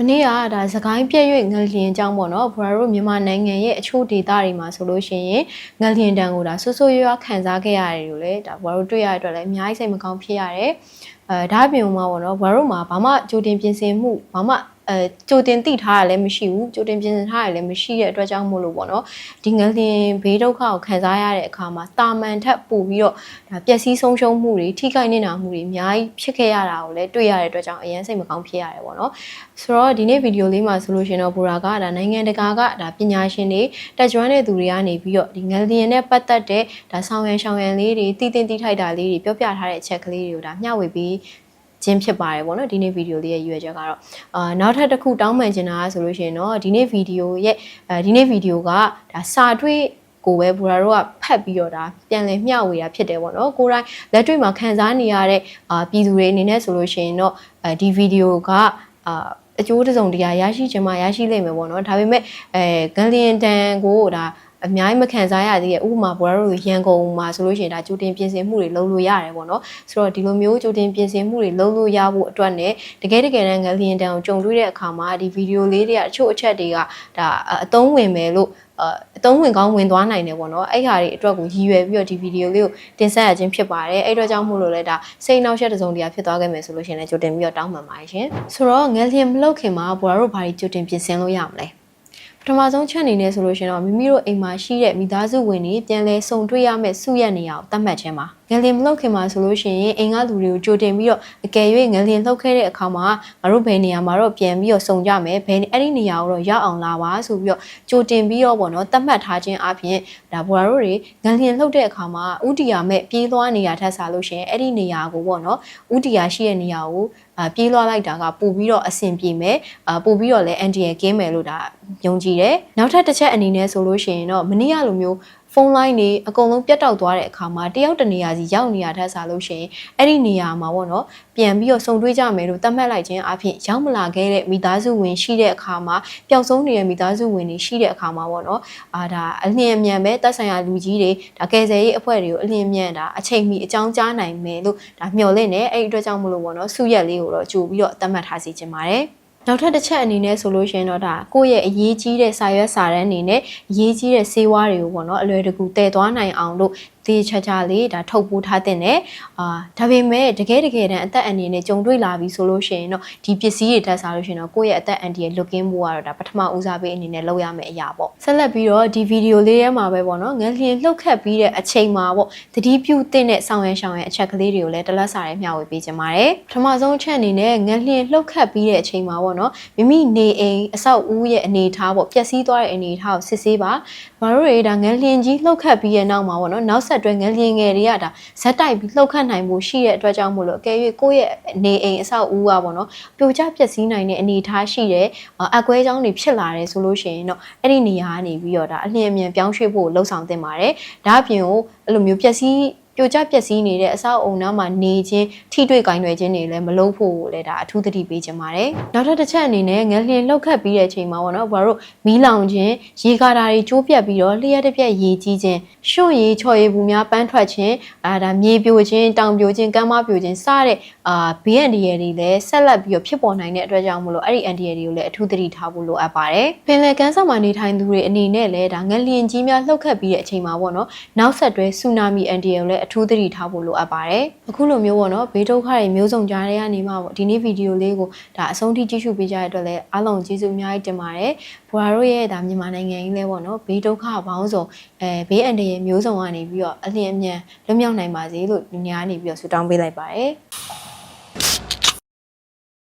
မနေ့ကဒါစကိုင်းပြည့်၍ငလျင်အကြောင်းပေါ့နော်ဘရာတို့မြန်မာနိုင်ငံရဲ့အချို့ဒေသတွေမှာဆိုလို့ရှိရင်ငလျင်တန်ကိုဒါဆွဆွရွရွခံစားခဲ့ရတယ်လို့လေဒါဘရာတို့တွေ့ရတဲ့အတွက်လည်းအများကြီးစိတ်မကောင်းဖြစ်ရတယ်အဲဒါအပြင်မှာပေါ့နော်ဘရာတို့မှာဘာမှကြိုတင်ပြင်ဆင်မှုဘာမှ အဲကြိုတင်သိထားရလည်းမရှိဘူးကြိုတင်ပြင်ဆင်ထားရလည်းမရှိတဲ့အတွက်ကြောင့်မို့လို့ပေါ့နော်ဒီငလျင်ဘေးဒုက္ခကိုခံစားရတဲ့အခါမှာတာမန်ထက်ပိုပြီးတော့ဒါပျက်စီးဆုံးရှုံးမှုတွေထိခိုက်နေတာမှုတွေအများကြီးဖြစ်ခဲ့ရတာကိုလည်းတွေ့ရတဲ့အတွက်ကြောင့်အရင်စိတ်မကောင်းဖြစ်ရတယ်ပေါ့နော်ဆိုတော့ဒီနေ့ဗီဒီယိုလေးမှာဆိုလို့ရှိရင်တော့ဘူရာကဒါနိုင်ငံတကာကဒါပညာရှင်တွေတက်ကြွတဲ့သူတွေကနေပြီးတော့ဒီငလျင်နဲ့ပတ်သက်တဲ့ဒါဆောင်းရံရှောင်းရံလေးတွေတည်တင်တည်ထိုက်တာလေးတွေပြောပြထားတဲ့အချက်ကလေးတွေကိုဒါမျှဝေပြီး ချင်းဖြစ်ပါတယ်ပေါ့နော်ဒီနေ့ဗီဒီယိုလေးရဲ့ရွေးချက်ကတော့အာနောက်ထပ်တစ်ခုတောင်းပန်ချင်တာကဆိုလို့ရှိရင်တော့ဒီနေ့ဗီဒီယိုရဲ့အဲဒီနေ့ဗီဒီယိုကဒါစာတွေ့ကိုပဲဘူရာတို့ကဖတ်ပြီးတော့ဒါပြန်လည်မျှဝေတာဖြစ်တယ်ပေါ့နော်ကိုယ်တိုင်လက်တွေ့မှာခံစားနေရတဲ့အာပြည်သူတွေအနေနဲ့ဆိုလို့ရှိရင်တော့အဲဒီဗီဒီယိုကအာအကျိုးတစုံတရာရရှိချင်မှရရှိလိမ့်မယ်ပေါ့နော်ဒါပေမဲ့အဲဂန်လီယန်တန်ကိုဒါ အများကြီးမခံစားရသေးရဲ့ဥပမာဘောရတို့ရန်ကုန်မှာဆိုလို့ရှိရင်ဒါကြိုတင်ပြင်ဆင်မှုတွေလုပ်လို့ရတယ်ပေါ့နော်ဆိုတော့ဒီလိုမျိုးကြိုတင်ပြင်ဆင်မှုတွေလုပ်လို့ရဖို့အတွက်နဲ့တကယ်တကယ်တမ်းငလျင်တန်ကိုကြုံတွေ့တဲ့အခါမှာဒီဗီဒီယိုလေးတွေကအချို့အချက်တွေကဒါအသုံးဝင်မယ်လို့အသုံးဝင်ကောင်းဝင်သွားနိုင်တယ်ပေါ့နော်အဲ့ဟာတွေအတွက်ကိုရည်ရွယ်ပြီးတော့ဒီဗီဒီယိုလေးကိုတင်ဆက်ရခြင်းဖြစ်ပါတယ်အဲ့တော့ကြောင့်မို့လို့လဲဒါစိတ်နှောက်ယှက်တစ်စုံတရာဖြစ်သွားခဲ့မယ်ဆိုလို့ရှိရင်လည်းကြိုတင်ပြီးတော့တောင်းပန်ပါတယ်ရှင်ဆိုတော့ငလျင်မလုပ်ခင်မှာဘောရတို့ဘာတွေကြိုတင်ပြင်ဆင်လို့ရမလဲပ ထမဆုံးချက်အနေနဲ့ဆိုလို့ရှိရင်တော့မိမိတို့အိမ်မှာရှိတဲ့မိသားစုဝင်တွေပြန်လဲစုံတွေ့ရမယ့်စုရက်နေရာကိုသတ်မှတ်ခြင်းပါ ငလင်မလုပ်ခင်မှာဆိုလို့ရှိရင်အိမ်ကလူတွေကိုကြိုတင်ပြီးတော့အကယ်၍ငလင်လှုပ်ခဲ့တဲ့အခါမှာငါတို့ဘယ်နေရာမှာတော့ပြန်ပြီးတော့စုံကြမယ်ဘယ်အဲ့ဒီနေရာကိုတော့ရောက်အောင်လာပါဆိုပြီးတော့ကြိုတင်ပြီးတော့ပေါ့နော်သတ်မှတ်ထားခြင်းအပြင်ဒါဘော်ရာတို့တွေငလင်လှုပ်တဲ့အခါမှာဥတီယာမဲ့ပြေးသွားနေရထက်စားလို့ရှိရင်အဲ့ဒီနေရာကိုပေါ့နော်ဥတီယာရှိတဲ့နေရာကိုအာပြေးလွှားလိုက်တာကပို့ပြီးတော့အဆင်ပြေမယ်အာပို့ပြီးတော့လည်းအန်တီရကင်းမယ်လို့ဒါယုံကြည်တယ်နောက်ထပ်တစ်ချက်အနေနဲ့ဆိုလို့ရှိရင်တော့မနေ့ကလိုမျိုးဖု န်းလိုင်းတွေအကုန်လုံးပြတ်တောက်သွားတဲ့အခါမှာတယောက်တနေရာစီရောက်နေရတဲ့စားလို့ရှိရင်အဲ့ဒီနေရာမှာပေါ့နော်ပြန်ပြီးတော့စုံတွေးကြမယ်လို့သတ်မှတ်လိုက်ခြင်းအပြင်ရောက်မလာခဲ့တဲ့မိသားစုဝင်ရှိတဲ့အခါမှာပျောက်ဆုံးနေတဲ့မိသားစုဝင်တွေရှိတဲ့အခါမှာပေါ့နော်အာဒါအလျင်အမြန်ပဲတက်ဆိုင်ရာလူကြီးတွေဒါကယ်ဆယ်ရေးအဖွဲ့တွေကိုအလျင်အမြန်ဒါအချိန်မီအကြောင်းကြားနိုင်မယ်လို့ဒါမျှော်လင့်နေအဲ့ဒီအတွက်ကြောင့်မလို့ပေါ့နော်စုရက်လေးကိုတော့ကြိုပြီးတော့သတ်မှတ်ထားစီခြင်းပါတယ် နောက်ထပ်တစ်ချက်အနေနဲ့ဆိုလို့ရှိရင်တော့ဒါကိုယ့်ရဲ့အရေးကြီးတဲ့စာရွက်စာတမ်းအနေနဲ့အရေးကြီးတဲ့စေဝါတွေကိုပေါ့နော်အလွယ်တကူတည်သွားနိုင်အောင်လို့ တေးချာချာလေးဒါထုတ်ပိုးထားတဲ့နဲ့အာဒါပေမဲ့တကယ်တကယ်တမ်းအသက်အန္တရာယ်နဲ့ကြုံတွေ့လာပြီဆိုလို့ရှိရင်တော့ဒီပစ္စည်းတွေတက်စားလို့ရှိရင်တော့ကိုယ့်ရဲ့အသက်အန္တရာယ်လွတ်ကင်းဖို့ကတော့ဒါပထမဦးစားပေးအနေနဲ့လုပ်ရမယ့်အရာပေါ့ဆက်လက်ပြီးတော့ဒီဗီဒီယိုလေးထဲမှာပဲပေါ့နော်ငလျင်လှုပ်ခတ်ပြီးတဲ့အချိန်မှာပေါ့တတိပြုတဲ့ဆောင်းရံရှောင်းရံအချက်ကလေးတွေကိုလည်းတလက်စာရဲမျှဝေပေးခြင်းပါတယ်ပထမဆုံးအချက်အနေနဲ့ငလျင်လှုပ်ခတ်ပြီးတဲ့အချိန်မှာပေါ့နော်မိမိနေအိမ်အဆောက်အဦရဲ့အနေအထားပေါ့ပျက်စီးသွားတဲ့အနေအထားကိုစစ်ဆေးပါမတို့တွေဒါငလျင်ကြီးလှုပ်ခတ်ပြီးရဲ့နောက်မှာပေါ့နော်နောက်ဆက်တွဲငလျင်ငယ်တွေကဒါဇက်တိုက်ပြီးလှုပ်ခတ်နိုင်မှုရှိတဲ့အတွက်ကြောင့်မို့လို့အကယ်၍ကိုယ့်ရဲ့နေအိမ်အဆောက်အဦကပေါ့နော်ပြိုကျပျက်စီးနိုင်တဲ့အနေအထားရှိတဲ့အကွဲကြောင်းတွေဖြစ်လာတယ်ဆိုလို့ရှိရင်တော့အဲ့ဒီနေရာကနေပြီးတော့ဒါအလျင်အမြန်ပြောင်းရွှေ့ဖို့လှုံ့ဆော်တင်ပါတယ်ဒါအပြင်ကိုအဲ့လိုမျိုးပျက်စီး ပြိုကျပျက်စီးနေတဲ့အဆောက်အုံနားမှာနေခြင်းထိတွေ့ကင်တွေခြင်းတွေလည်းမလုပ်ဖို့လည်းဒါအထူးသတိပေးခြင်းပါတယ်နောက်ထပ်တစ်ချက်အနေနဲ့ငလျင်လှုပ်ခတ်ပြီးတဲ့အချိန်မှာပေါ့နော်ဘာလို့မီးလောင်ခြင်းရေကာတာတွေကျိုးပြတ်ပြီးတော့လျှက်တစ်ပြက်ရေကြီးခြင်းရွှွန့်ရေချော်ရည်ဘူးများပန်းထွက်ခြင်းအာဒါမြေပြိုခြင်းတောင်ပြိုခြင်းကမ်းမပြိုခြင်းစတဲ့အာဘေးအန္တရာယ်တွေလည်းဆက်လက်ပြီးတော့ဖြစ်ပေါ်နိုင်တဲ့အတွက်ကြောင့်မလို့အဲ့ဒီအန္တရာယ်တွေကိုလည်းအထူးသတိထားဖို့လိုအပ်ပါတယ်ပင်လယ်ကမ်းစပ်မှာနေထိုင်သူတွေအနေနဲ့လည်းဒါငလျင်ကြီးများလှုပ်ခတ်ပြီးတဲ့အချိန်မှာပေါ့နော်နောက်ဆက်တွဲဆူနာမီအန္တရာယ်ကိုလည်းအထူးသတိထားဖို့လိုအပ်ပါတယ်အခုလိုမျိုးပေါ့နော်ဘေးဒုက္ခတွေမျိုးစုံကြားတဲ့ကနေမှပေါ့ဒီနေ့ဗီဒီယိုလေးကိုဒါအဆုံးထိကြည့်ရှုပေးကြတဲ့အတွက်လည်းအားလုံးကျေးဇူးအများကြီးတင်ပါတယ်ဘွာတို့ရဲ့ဒါမြန်မာနိုင်ငံကြီးလဲပေါ့နော်ဘေးဒုက္ခပေါင်းစုံအဲဘေးအန္တရာယ်မျိုးစုံကနေပြီးတော့အလျင်အမြန်လွတ်မြောက်နိုင်ပါစေလို့ဒီညကနေပြီးတော့ဆုတောင်းပေးလိုက်ပါတယ်